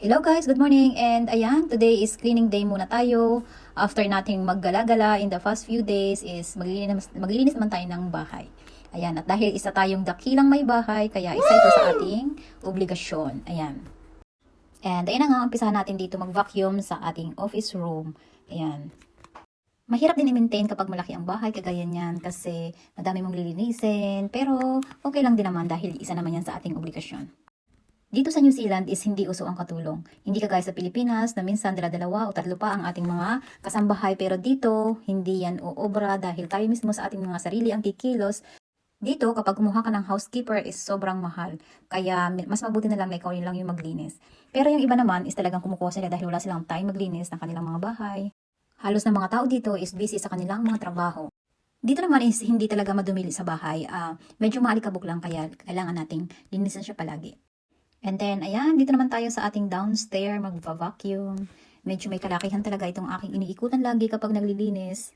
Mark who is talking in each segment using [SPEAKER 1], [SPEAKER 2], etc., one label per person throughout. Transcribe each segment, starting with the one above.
[SPEAKER 1] Hello guys, good morning and ayan, today is cleaning day muna tayo. After nating maggala-gala in the past few days is maglilinis, maglilinis naman tayo ng bahay. Ayan, at dahil isa tayong dakilang may bahay, kaya isa ito sa ating obligasyon. Ayan. And ayan na nga, umpisahan natin dito mag-vacuum sa ating office room. Ayan. Mahirap din i-maintain kapag malaki ang bahay, kagaya niyan, kasi madami mong lilinisin. Pero okay lang din naman dahil isa naman yan sa ating obligasyon. Dito sa New Zealand is hindi uso ang katulong. Hindi kagaya sa Pilipinas na minsan dala-dalawa o tatlo pa ang ating mga kasambahay pero dito hindi yan uobra dahil tayo mismo sa ating mga sarili ang kikilos. Dito kapag kumuha ka ng housekeeper is sobrang mahal. Kaya mas mabuti na lang na ikaw lang yung maglinis. Pero yung iba naman is talagang kumukuha sila dahil wala silang time maglinis ng kanilang mga bahay. Halos na mga tao dito is busy sa kanilang mga trabaho. Dito naman is hindi talaga madumili sa bahay. Ah, medyo maalikabok lang kaya kailangan nating linisan siya palagi. And then, ayan, dito naman tayo sa ating downstairs, magva-vacuum. Medyo may kalakihan talaga itong aking iniikutan lagi kapag naglilinis.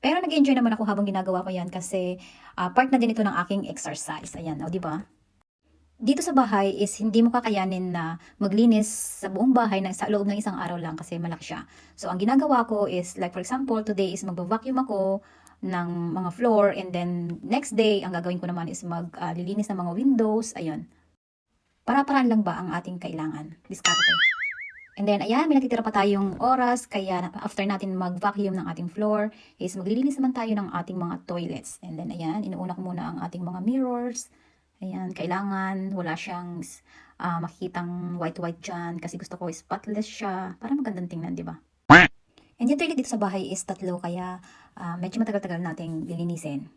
[SPEAKER 1] Pero nag-enjoy naman ako habang ginagawa ko yan kasi ah, part na din ito ng aking exercise. Ayan, o, di ba? Dito sa bahay is hindi mo kakayanin na maglinis sa buong bahay na sa loob ng isang araw lang kasi malaki siya. So, ang ginagawa ko is, like for example, today is magva-vacuum ako ng mga floor and then next day, ang gagawin ko naman is maglilinis ng mga windows. Ayun. Para-paraan lang ba ang ating kailangan? Diskarte. And then, ayan, may natitira pa tayong oras, kaya after natin mag-vacuum ng ating floor, is maglilinis naman tayo ng ating mga toilets. And then, ayan, inuuna ko muna ang ating mga mirrors. Ayan, kailangan, wala siyang ah, makikitang white-white dyan, kasi gusto ko spotless siya, para magandang tingnan, di ba? And yung toilet dito sa bahay is tatlo, kaya ah, medyo matagal-tagal nating lilinisin.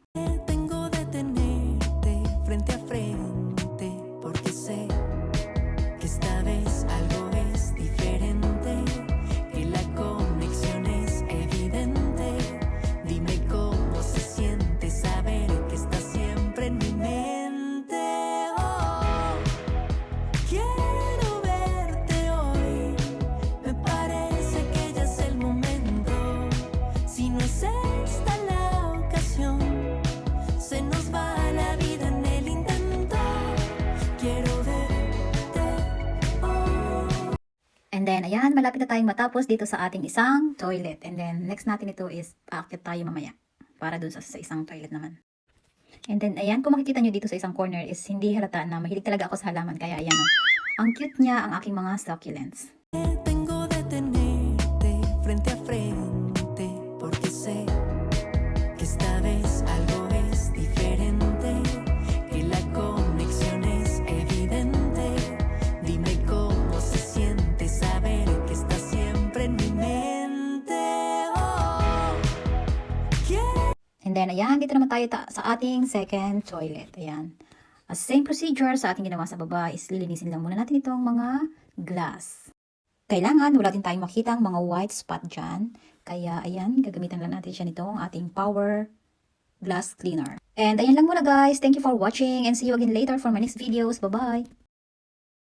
[SPEAKER 2] Tengo de tenerte frente a frente
[SPEAKER 1] And then, ayan, malapit na tayong matapos dito sa ating isang toilet. And then, next natin ito is aakyat tayo mamaya. Para dun sa, sa isang toilet naman. And then, ayan, kung makikita nyo dito sa isang corner is hindi halata na mahilig talaga ako sa halaman. Kaya, ayan, ang cute niya ang aking mga succulents. Then, ayan, dito naman tayo ta- sa ating second toilet. Ayan. As same procedure sa ating ginawa sa baba is lilinisin lang muna natin itong mga glass. Kailangan, wala din tayong makitang mga white spot dyan. Kaya, ayan, gagamitan lang natin siya nitong ating power glass cleaner. And ayan lang muna guys. Thank you for watching and see you again later for my next videos. Bye-bye!